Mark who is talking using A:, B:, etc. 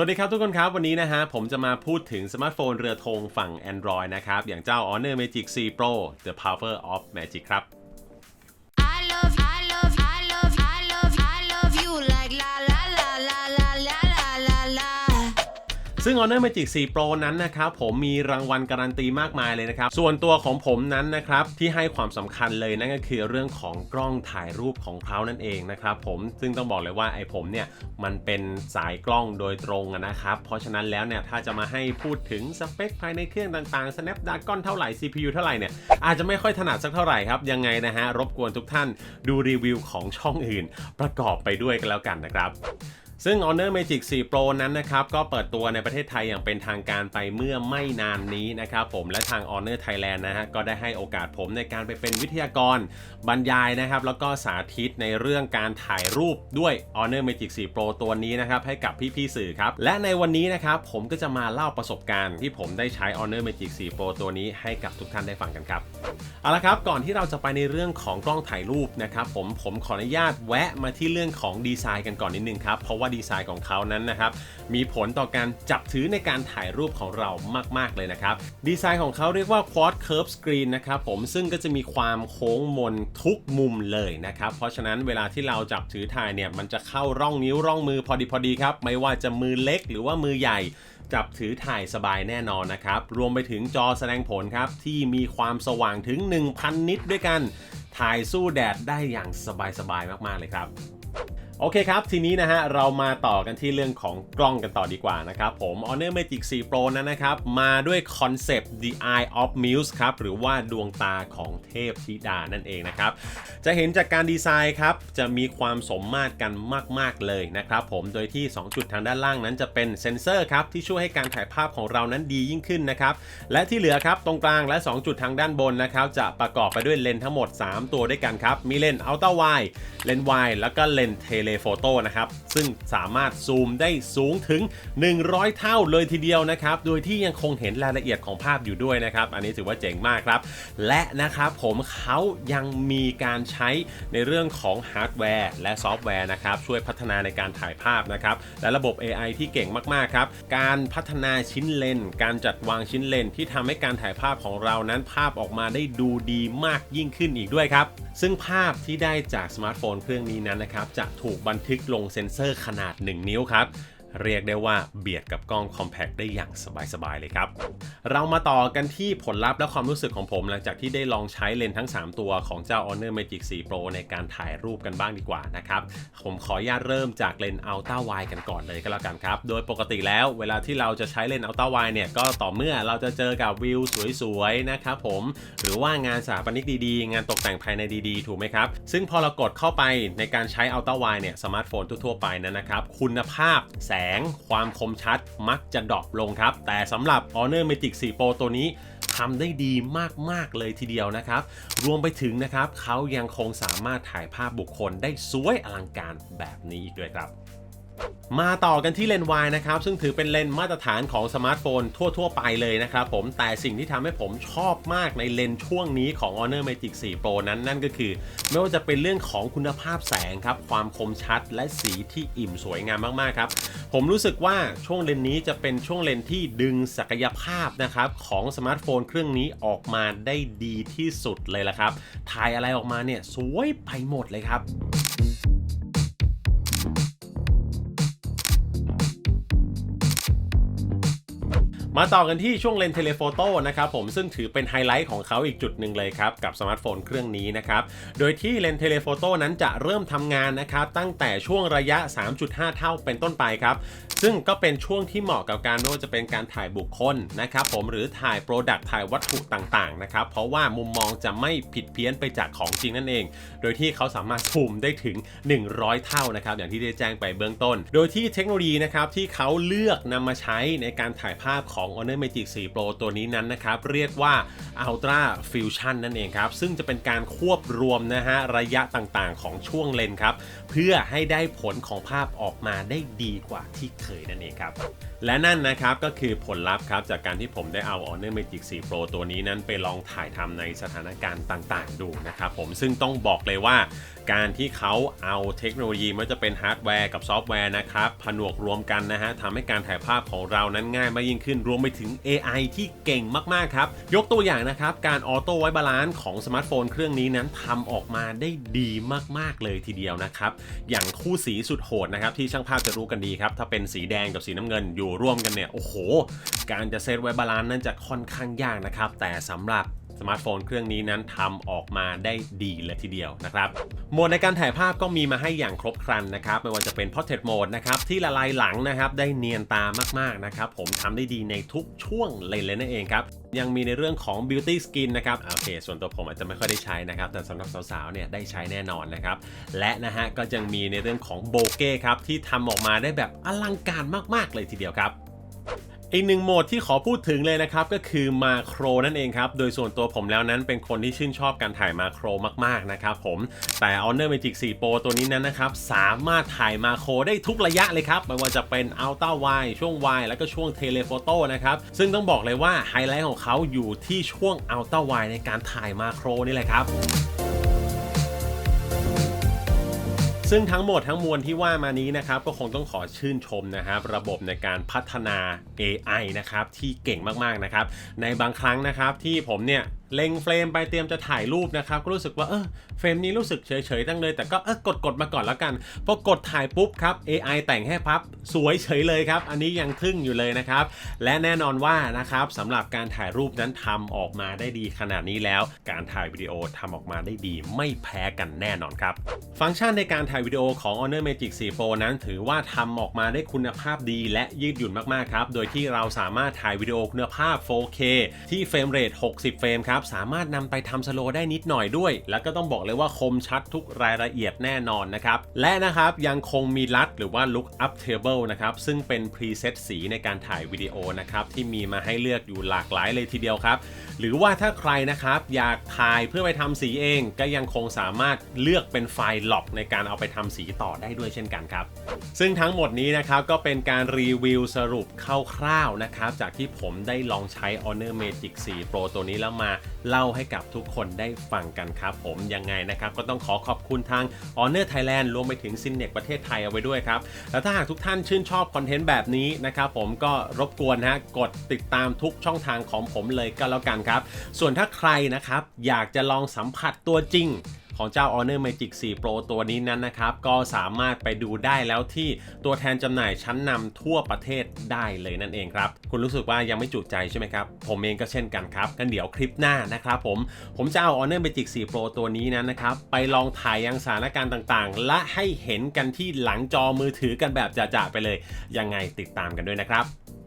A: สวัสดีครับทุกคนครับ วันนี้นะฮะผมจะมาพูดถึงสมาร์ทโฟนเรือธงฝั่ง Android นะครับ อย่างเจ้า Honor Magic 4 Pro The Power of Magic ครับ ซึ่ง Honor Magic 4 Pro นั้นนะครับผมมีรางวัลการันตีมากมายเลยนะครับ ส่วนตัวของผมนั้นนะครับที่ให้ความสำคัญเลยนั่นก็คือเรื่องของกล้องถ่ายรูปของเขานั่นเองนะครับผมซึ่งต้องบอกเลยว่าไอ้ผมเนี่ยมันเป็นสายกล้องโดยตรงนะครับ เพราะฉะนั้นแล้วเนี่ยถ้าจะมาให้พูดถึงสเปคภายในเครื่องต่างๆ Snapdragon เท่าไหร่ CPU เท่าไหร่เนี่ยอาจจะไม่ค่อยถนัดสักเท่าไหร่ครับยังไงนะฮะรบกวนทุกท่านดูรีวิวของช่องอื่น ประกอบไปด้วยกันแล้วกันนะครับ ซึ่ง Honor Magic 4 Pro นั้นนะครับ ก็เปิดตัวในประเทศไทยอย่างเป็นทางการไปเมื่อไม่นานนี้นะครับผมและทาง Honor Thailand นะฮะก็ได้ให้โอกาสผมในการไปเป็นวิทยากรบรรยายนะครับ แล้วก็สาธิตในเรื่องการถ่ายรูปด้วย Honor Magic 4 Pro ตัวนี้นะครับ ให้กับพี่ๆสื่อครับ และในวันนี้นะครับผมก็จะมาเล่าประสบการณ์ที่ผมได้ใช้ Honor Magic 4 Pro ตัวนี้ให้กับทุกท่านได้ฟังกันครับเอาละครับก่อนที่เราจะไปในเรื่องของกล้องถ่ายรูปนะครับผมผมขออนุญาตแวะมาที่เรื่องของดีไซน์กันก่อนนิดนึงครับเพราะว่าดีไซน์ของเขานั้นนะครับมีผลต่อการจับถือในการถ่ายรูปของเรามาก ๆ เลยนะครับ ดีไซน์ของเขาเรียกว่า Quad Curve Screen นะครับผมซึ่งก็จะมีความโค้งมนทุกมุมเลยนะครับ เพราะฉะนั้นเวลาที่เราจับถือถ่ายเนี่ยมันจะเข้าร่องนิ้วร่องมือพอดีพอดีครับ ไม่ว่าจะมือเล็กหรือว่ามือใหญ่จับถือถ่ายสบายแน่นอนนะครับ รวมไปถึงจอแสดงผลครับ ที่มีความสว่างถึง 1,000 นิตด้วยกัน ถ่ายสู้แดดได้อย่างสบายๆมากๆเลยครับ โอเคครับ ทีนี้นะฮะเรามาต่อกันที่เรื่องของกล้องกันต่อดีกว่านะครับผม Honor Magic 4 Pro นั้นนะครับ มาด้วยคอนเซปต์ The Eye of Muse ครับ หรือว่าดวงตาของเทพธิดานั่นเองนะครับ จะเห็นจากการดีไซน์ครับ จะมีความสมมาตรกันมาก ๆ เลยนะครับผมโดยที่ 2 จุดทางด้านล่างนั้นจะเป็นเซ็นเซอร์ครับ ที่ช่วยให้การถ่ายภาพของเรานั้นดียิ่งขึ้นนะครับ และที่เหลือครับตรงกลางและ 2 จุดทางด้านบนนะครับจะประกอบไปด้วยเลนส์ทั้งหมด 3 ตัวด้วยกันครับมีเลนส์ Ultra Wide เลนส์ Wide แล้วก็เลนส์เทเลโฟโต้นะครับ ซึ่งสามารถซูมได้สูงถึง 100 เท่าเลยทีเดียวนะครับ โดยที่ยังคงเห็นรายละเอียดของภาพอยู่ด้วยนะครับ อันนี้ถือว่าเจ๋งมากครับ และนะครับผมเขายังมีการใช้ในเรื่องของฮาร์ดแวร์และซอฟต์แวร์นะครับ ช่วยพัฒนาในการถ่ายภาพนะครับ และระบบ AI ที่เก่งมาก ๆ ครับ การพัฒนาชิ้นเลน การจัดวางชิ้นเลนที่ทำให้การถ่ายภาพของเรานั้นภาพออกมาได้ดูดีมากยิ่งขึ้นอีกด้วยครับ ซึ่งภาพที่ได้จากสมาร์ทโฟนเครื่องนี้นั้นนะครับ จะถูกบันทึกลงเซ็นเซอร์ขนาด 1 นิ้วครับ เรียกได้ว่าเบียดกับกล้อง Compact ได้อย่างสบายๆเลยครับ เรามาต่อกันที่ผลลัพธ์และความรู้สึกของผมหลังจากที่ได้ลองใช้เลนส์ทั้ง 3 ตัวของเจ้า Honor Magic 4 Pro ในการถ่ายรูปกันบ้างดีกว่านะครับ ผมขออนุญาตเริ่มจากเลนส์ Ultra Wide กันก่อนเลยก็แล้วกันครับ โดยปกติแล้วเวลาที่เราจะใช้เลนส์ Ultra Wide เนี่ยก็ต่อเมื่อเราจะเจอกับวิวสวยๆนะครับผมหรือว่างานสถาปนิกดีๆ งานตกแต่งภายในดีๆ ถูกไหมครับ ซึ่งพอเรากดเข้าไปในการใช้ Ultra Wide เนี่ยสมาร์ทโฟนทั่วๆไปนั้นนะครับคุณภาพแสง ความคมชัดมักจะดรอปลงครับ แต่สำหรับ Honor Magic 4 Pro ตัวนี้ทำได้ดีมาก ๆ เลยทีเดียวนะครับ รวมไปถึงนะครับ เขายังคงสามารถถ่ายภาพบุคคลได้สวยอลังการแบบนี้อีกด้วยครับ มาต่อกันที่เลนส์วายนะครับ ซึ่งถือเป็นเลนส์มาตรฐานของสมาร์ทโฟนทั่ว ๆ ไปเลยนะครับผมแต่สิ่งที่ทำให้ผมชอบมากในเลนส์ช่วงนี้ของ Honor Magic 4 Pro นั้นนั่นก็คือ ไม่ว่าจะเป็นเรื่องของคุณภาพแสงครับ ความคมชัดและสีที่อิ่มสวยงามมาก ๆ ครับ ผมรู้สึกว่าช่วงเลนส์นี้จะเป็นช่วงเลนส์ที่ดึงศักยภาพนะครับของสมาร์ทโฟนเครื่องนี้ออกมาได้ดีที่สุดเลยละครับถ่ายอะไรออกมาเนี่ยสวยไปหมดเลยครับ มาต่อกันที่ช่วงเลนส์เทเลโฟโต้นะครับผมซึ่งถือเป็นไฮไลท์ของเขาอีกจุดหนึ่งเลยครับ กับสมาร์ทโฟนเครื่องนี้นะครับ โดยที่เลนส์เทเลโฟโต้นั้นจะเริ่มทำงานนะครับ ตั้งแต่ช่วงระยะ 3.5 เท่าเป็นต้นไปครับ ซึ่งก็เป็นช่วงที่เหมาะกับการไม่ว่าจะเป็นการถ่ายบุคคลนะครับผมหรือถ่ายโปรดักต์ถ่ายวัตถุต่างๆนะครับเพราะว่ามุมมองจะไม่ผิดเพี้ยนไปจากของจริงนั่นเอง โดยที่เขาสามารถซูมได้ถึง 100 เท่านะครับอย่างที่ได้แจ้งไปเบื้องต้น โดยที่เทคโนโลยีนะครับที่เขาเลือกนำมาใช้ในการถ่ายภาพของ Honor Magic 4 Pro ตัวนี้นั้นนะครับ เรียกว่า Ultra Fusion นั่นเองครับ ซึ่งจะเป็นการควบรวมนะฮะระยะต่างๆ ของช่วงเลนส์ครับ เพื่อให้ได้ผลของภาพออกมาได้ดีกว่าที่เคยนั่นเองครับ และนั่นนะครับก็คือผลลัพธ์ครับ จากการที่ผมได้เอา Honor Magic 4 Pro ตัวนี้นั้นไปลองถ่ายทำในสถานการณ์ต่างๆ ดูนะครับผมซึ่งต้องบอกเลยว่าการที่เขาเอาเทคโนโลยีไม่ว่าจะเป็นฮาร์ดแวร์กับซอฟต์แวร์นะครับผนวกรวมกันนะฮะทำให้การถ่ายภาพของเรานั้นง่ายมากยิ่งขึ้นรวมไปถึง AI ที่เก่งมาก ๆ ครับ ยกตัวอย่างนะครับ การออโต้ไว้บาลานซ์ของสมาร์ทโฟนเครื่องนี้นั้นทำออกมาได้ดีมาก ๆ เลยทีเดียวนะครับ อย่างคู่สีสุดโหดนะครับ ที่ช่างภาพจะรู้กันดีครับ ถ้าเป็นสีแดงกับสีน้ำเงินอยู่ร่วมกันเนี่ย โอ้โห การจะเซตไว้บาลานซ์นั้นจะค่อนข้างยากนะครับ แต่สำหรับ สมาร์ทโฟนเครื่องนี้นั้นทำออกมาได้ดีเลยทีเดียวนะครับโหมดในการถ่ายภาพก็มีมาให้อย่างครบครันนะครับไม่ว่าจะเป็น Portrait Mode นะครับที่ละลายหลังนะครับได้เนียนตามากๆนะครับผมทำได้ดีในทุกช่วงเลนเลยนั่นเองครับยังมีในเรื่องของ Beauty Skin นะครับโอเค ส่วนตัวผมอาจจะไม่ค่อยได้ใช้นะครับแต่สำหรับสาวๆเนี่ยได้ใช้แน่นอนนะครับและนะฮะก็ยังมีในเรื่องของโบเก้ครับที่ทำออกมาได้แบบอลังการมากๆเลยทีเดียวครับ อีกหนึ่งโหมดที่ขอพูดถึงเลยนะครับ ก็คือมาโครนั่นเองครับ โดยส่วนตัวผมแล้วนั้นเป็นคนที่ชื่นชอบการถ่ายมาโครมากๆนะครับผมแต่ Honor Magic 4 Pro ตัวนี้นั้นนะครับ สามารถถ่ายมาโครได้ทุกระยะเลยครับ ไม่ว่าจะเป็น Ultra Wide ช่วง Wide แล้วก็ช่วง Telephoto นะครับ ซึ่งต้องบอกเลยว่าไฮไลท์ของเขาอยู่ที่ช่วง Ultra Wide ในการถ่ายมาโครนี่แหละครับ ซึ่งทั้งหมดทั้งมวลที่ว่ามานี้นะครับก็คงต้องขอชื่นชมนะครับระบบในการพัฒนา AI นะครับที่เก่งมากๆนะครับในบางครั้งนะครับที่ผมเนี่ย เล็งเฟรมไปเตรียมจะถ่ายรูปนะครับก็รู้สึกว่าเออเฟรมนี้รู้สึกเฉยๆตั้งเลย แต่ก็เออกดกดๆมาก่อนแล้วกันพอกดถ่ายปุ๊บครับ AI แต่งให้พับสวยเฉยเลยครับ อันนี้ยังทึ่งอยู่เลยนะครับ และแน่นอนว่านะครับสำหรับการถ่ายรูปนั้นทำออกมาได้ดีขนาดนี้แล้ว การถ่ายวิดีโอทำออกมาได้ดีไม่แพ้กันแน่นอนครับ ฟังก์ชันในการถ่ายวิดีโอของ Honor Magic 4 Pro นั้น ถือว่าทำออกมาได้คุณภาพดีและยืดหยุ่นมากๆครับโดยที่เราสามารถถ่ายวิดีโอคุณภาพ 4K ที่เฟรมเรท60 เฟรมครับสามารถนำไปทำสโลว์ได้นิดหน่อยด้วย แล้วก็ต้องบอกเลยว่าคมชัดทุกรายละเอียดแน่นอนนะครับและนะครับยังคงมีลัดหรือว่า Look Up Table นะครับซึ่งเป็นพรีเซตสีในการถ่ายวิดีโอนะครับที่มีมาให้เลือกอยู่หลากหลายเลยทีเดียวครับ หรือว่าถ้าใครนะครับอยากถ่ายเพื่อไปทำสีเอง ก็ยังคงสามารถเลือกเป็นไฟล์ล็อกในการเอาไปทำสีต่อได้ด้วยเช่นกันครับ ซึ่งทั้งหมดนี้นะครับก็เป็นการรีวิวสรุปคร่าวๆนะครับจากที่ผมได้ลองใช้ Honor Magic 4 Pro ตัวนี้แล้วมาเล่าให้กับทุกคนได้ฟังกันครับผมยังไงนะครับ ก็ต้องขอขอบคุณทาง Honor Thailand รวมไปถึงซินเนกประเทศไทยเอาไว้ด้วยครับ แล้วถ้าหากทุกท่านชื่นชอบคอนเทนต์แบบนี้นะครับผมก็รบกวนฮะกดติดตามทุกช่องทางของผมเลยก็แล้วกันครับ ส่วนถ้าใครนะครับอยากจะลองสัมผัสตัวจริง ของเจ้า Honor Magic 4 Pro ตัวนี้นั้นนะครับ ก็สามารถไปดูได้แล้วที่ตัวแทนจำหน่ายชั้นนำทั่วประเทศได้เลยนั่นเองครับ คุณรู้สึกว่ายังไม่จุใจใช่ไหมครับ ผมเองก็เช่นกันครับกันเดี๋ยวคลิปหน้านะครับผม ผมจะเอา Honor Magic 4 Pro ตัวนี้นั้นนะครับ ไปลองถ่ายยังสถานการณ์ต่างๆ และให้เห็นกันที่หลังจอมือถือกันแบบจะๆไปเลย ยังไงติดตามกันด้วยนะครับ